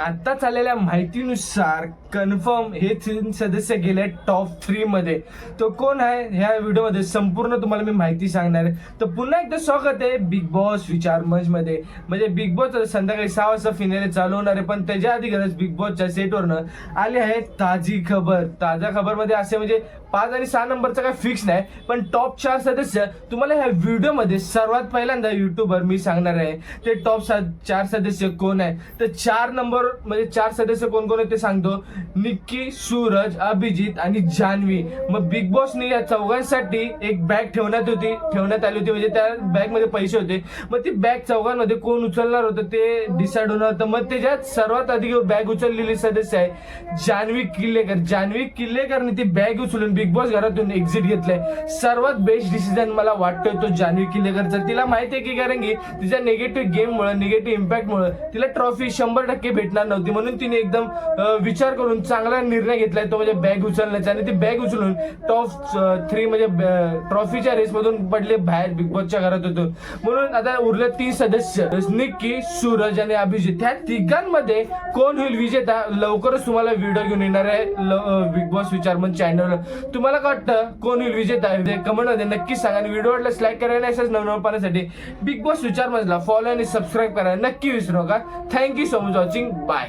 आता चाललेल्या माहितीनुसार कन्फर्म हे तीन सदस्य गेले टॉप थ्री मध्ये. तो कोण आहे? ह्या व्हिडिओमध्ये संपूर्ण तुम्हाला मी माहिती सांगणार आहे. तर पुन्हा एकदा स्वागत आहे बिग बॉस विचार मंच मध्ये. म्हणजे बिग बॉस संध्याकाळी सहा वाजता फिनाले चालू होणार आहे पण त्याच्या आधी गरज बिग बॉसच्या सेटवरनं आली आहे ताजी खबर. ताजा खबरमध्ये असे म्हणजे पाच आणि सहा नंबरचं काय फिक्स नाही पण टॉप चार सदस्य तुम्हाला ह्या व्हिडिओमध्ये सर्वात पहिल्यांदा युट्यूबवर मी सांगणार आहे. ते टॉप चार सदस्य कोण आहे? तर चार नंबर म्हणजे चार सदस्य कोण कोण आहे ते सांगतो. निक्की सूरज अभिजित आणि जान्हवी. मग बिग बॉसने या चौघांसाठी एक बॅग ठेवण्यात होती. ठेवण्यात आली होती म्हणजे त्या बॅगमध्ये पैसे होते. मग ती बॅग चौघांमध्ये कोण उचलणार होतं ते डिसाईड होणार होतं. मग त्याच्यात सर्वात अधिक बॅग उचललेली सदस्य आहे जान्हवी किल्लेकर. जान्हवी किल्लेकरने ती बॅग उचलून बिग बॉस घरातून एक्झिट घेतलंय. सर्वात बेस्ट डिसिजन मला वाटतोय तो जान्हवी किल्लेकरचा. तिला माहिती आहे की कारण की तिच्या निगेटिव्ह गेममुळे निगेटिव्ह इम्पॅक्टमुळे तिला ट्रॉफी शंभर टक्के भेटणार नव्हती. म्हणून तिने एकदम विचार करून चांगला निर्णय घेतलाय तो म्हणजे बॅग उचलण्याचा. आणि ती बॅग उचलून टॉप थ्री म्हणजे ट्रॉफीच्या रेसमधून पडले बाहेर बिग बॉसच्या घरात होतो. म्हणून आता उरले तीन सदस्य. निक्की सूरज आणि अभिजित. ह्या तिघांमध्ये कोण होईल विजेता? लवकरच तुम्हाला व्हिडिओ घेऊन येणार आहे बिग बॉस विचार मन चॅनल तुम्हाला काय वाटतं? कोण होईल विजेता? कमेंटमध्ये नक्की सांगा आणि व्हिडिओ वाटल्यास लाईक करायला आणि अशाच पाहण्यासाठी बिग बॉस विचार मजला फॉलो आणि सबस्क्राईब करा. नक्की विसरू नका. Thank you so much watching bye